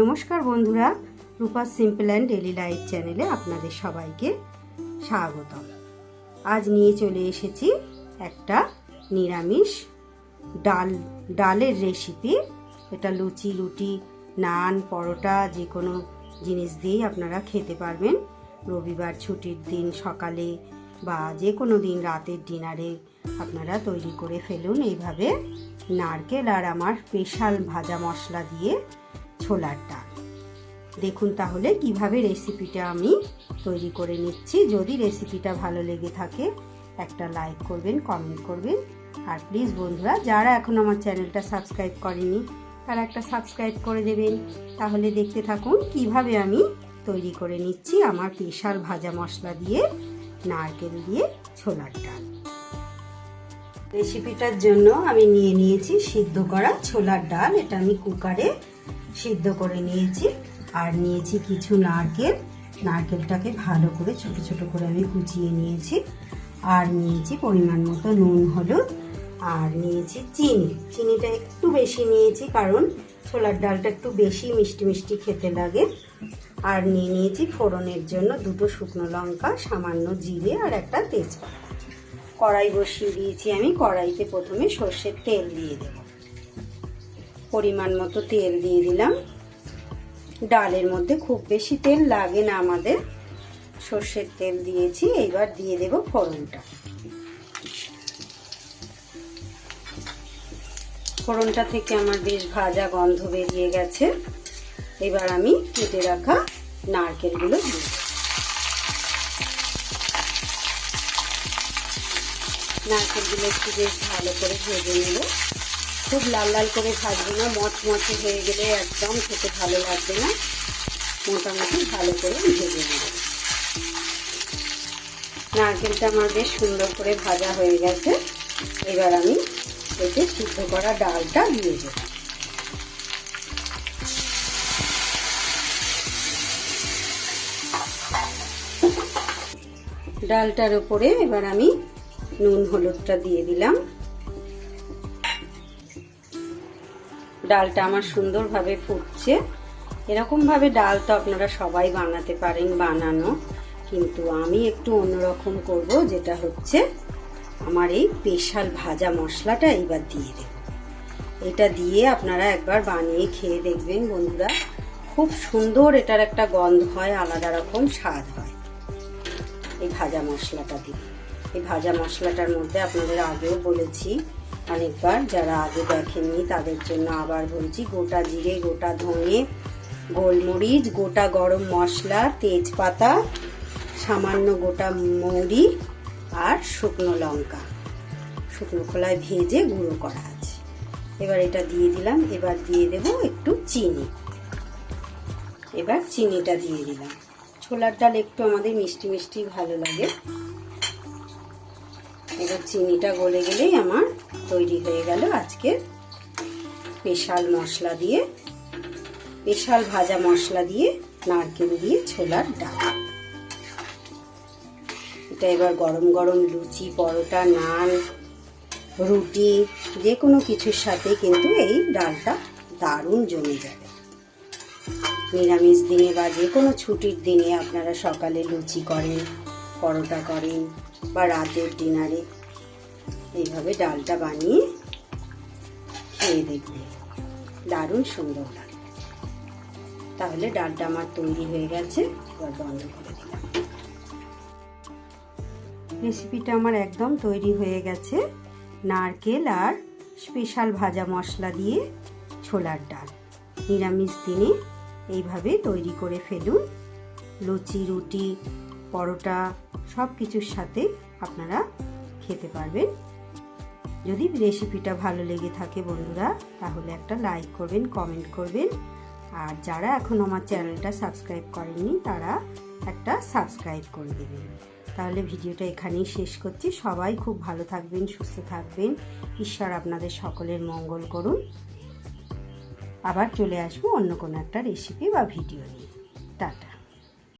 নমস্কার বন্ধুরা, Rupa simple and daily life চ্যানেলে আপনাদের সবাইকে স্বাগতম। আজ নিয়ে চলে এসেছি একটা নিরামিষ ডাল, ডালের রেসিপি এটা লুচি, রুটি, নান, পরোটা, যে কোনো জিনিস দিয়েই আপনারা খেতে পারবেন। রবিবার ছুটির দিন সকালে বা যে কোনো দিন রাতের ডিনারে আপনারা তৈরি করে ফেলুন। এইভাবে নারকেল আর আমার স্পেশাল ভাজা মশলা দিয়ে ছোলার ডাল দেখুন তাহলে কীভাবে রেসিপিটা আমি তৈরি করে নিচ্ছি। যদি রেসিপিটা ভালো লেগে থাকে, একটা লাইক করবেন কমেন্ট করবেন। আর প্লিজ বন্ধুরা, যারা এখন আমার চ্যানেলটা সাবস্ক্রাইব করেনি, তারা একটা সাবস্ক্রাইব করে দেবেন। তাহলে দেখতে থাকুন কীভাবে আমি তৈরি করে নিচ্ছি আমার স্পেশাল ভাজা মশলা দিয়ে নারকেল দিয়ে ছোলার ডাল রেসিপিটার জন্য আমি নিয়ে নিয়েছি সিদ্ধ করা ছোলার ডাল। এটা আমি কুকারে সিদ্ধ করে নিয়েছি। আর নিয়েছি কিছু নারকেল। নারকেলটাকে ভালো করে ছোট ছোট করে আমি কুচিয়ে নিয়েছি। আর নিয়েছি পরিমাণ মতো নুন, হলুদ। আর নিয়েছি চিনি। চিনিটা একটু বেশি নিয়েছি কারণ ছোলার ডালটা একটু বেশি মিষ্টি মিষ্টি খেতে লাগে। আর নিয়ে নিয়েছি ফোড়নের জন্য দুটো শুকনো লঙ্কা, সামান্য জিরে আর একটা তেজপাতা। কড়াই বসিয়ে দিয়েছি আমি। কড়াইতে প্রথমে সর্ষের তেল দিয়ে দেব। পরিমাণ মতো তেল দিয়ে দিলাম। ডালের মধ্যে খুব বেশি তেল লাগে না আমাদের। সর্ষের তেল দিয়েছি, এইবার দিয়ে দেব ফোড়নটা। ফোড়নটা থেকে আমার বেশ ভাজা গন্ধ বেরিয়ে গেছে। এবার আমি কেটে রাখা নারকেলগুলো দিয়ে নারকেলগুলো একটু বেশ ভালো করে ভেজে নেব। খুব লাল লাল করে ভাজবো না, মচমচে হয়ে গেলে একদম খেতে ভালো লাগবে না। মোটামুটি ভালো করে ভেজে নেব। নারকেলটা আমার বেশ সুন্দর করে ভাজা হয়ে গেছে। এবার আমি এতে সিদ্ধ করা ডালটা দিয়ে দেব। ডালটার উপরে এবার আমি নুন, হলুদটা দিয়ে দিলাম। ডালটা আমার সুন্দরভাবে ফুটছে। এরকমভাবে ডাল তো আপনারা সবাই বানাতে পারেন, বানানো। কিন্তু আমি একটু অন্যরকম করব, যেটা হচ্ছে আমার এই স্পেশাল ভাজা মশলাটা এইবার দিয়ে দেব। এটা দিয়ে আপনারা একবার বানিয়ে খেয়ে দেখবেন বন্ধুরা। খুব সুন্দর এটার একটা গন্ধ হয়, আলাদা রকম স্বাদ হয়। এই ভাজা মশলাটা দিয়ে। এই ভাজা মশলাটার মধ্যে আপনাদের আগেও বলেছি অনেকবার যারা আগে দেখেননি, তাদের জন্য আবার বলছি, গোটা জিরে, গোটা ধনে, গোলমরিচ, গোটা গরম মশলা, তেজপাতা, সামান্য গোটা মৌরি আর শুকনো লঙ্কা। শুকনো খোলায় ভেজে গুঁড়ো করা আছে। এবার এটা দিয়ে দিলাম, এবার দিয়ে দেব একটু চিনি। এবার চিনিটা দিয়ে দিলাম। ছোলার ডাল একটু আমাদের মিষ্টি মিষ্টি ভালো লাগে। এবার চিনিটা গলে গেলেই আমার তৈরি হয়ে গেল আজকে স্পেশাল মশলা দিয়ে, স্পেশাল ভাজা মশলা দিয়ে নারকেল দিয়ে ছোলার ডাল। এটা এবার গরম গরম লুচি, পরোটা, নান, রুটি যে কোনো কিছুর সাথে কিন্তু এই ডালটা দারুণ জমে যাবে। নিরামিষ দিনে বা যে কোনো ছুটির দিনে আপনারা সকালে লুচি করেন, পরোটা করেন বা রাতের ডিনারে। এইভাবে ডালটা বানিয়ে খেয়ে দেখবে। দারুণ সুন্দর লাগে। তাহলে ডালটা আমার তৈরি হয়ে গেছে, এবার বন্ধ করে দিলাম। রেসিপিটা আমার একদম তৈরি হয়ে গেছে। নারকেল আর স্পেশাল ভাজা মশলা দিয়ে ছোলার ডাল। নিরামিষ দিনে এইভাবে তৈরি করে ফেলুন। লুচি, রুটি পরোটা সব কিছুর সাথে আপনারা খেতে পারবেন। যদি রেসিপিটা ভালো লেগে থাকে বন্ধুরা, তাহলে একটা লাইক করবেন কমেন্ট করবেন। আর যারা এখন আমার চ্যানেলটা সাবস্ক্রাইব করেননি, তারা একটা সাবস্ক্রাইব করে দেবেন। তাহলে ভিডিওটা এখানেই শেষ করছি। সবাই খুব ভালো থাকবেন, সুস্থ থাকবেন। ঈশ্বর আপনাদের সকলের মঙ্গল করুন। আবার চলে আসব অন্য কোনো একটা রেসিপি বা ভিডিও নিয়ে। টাটা।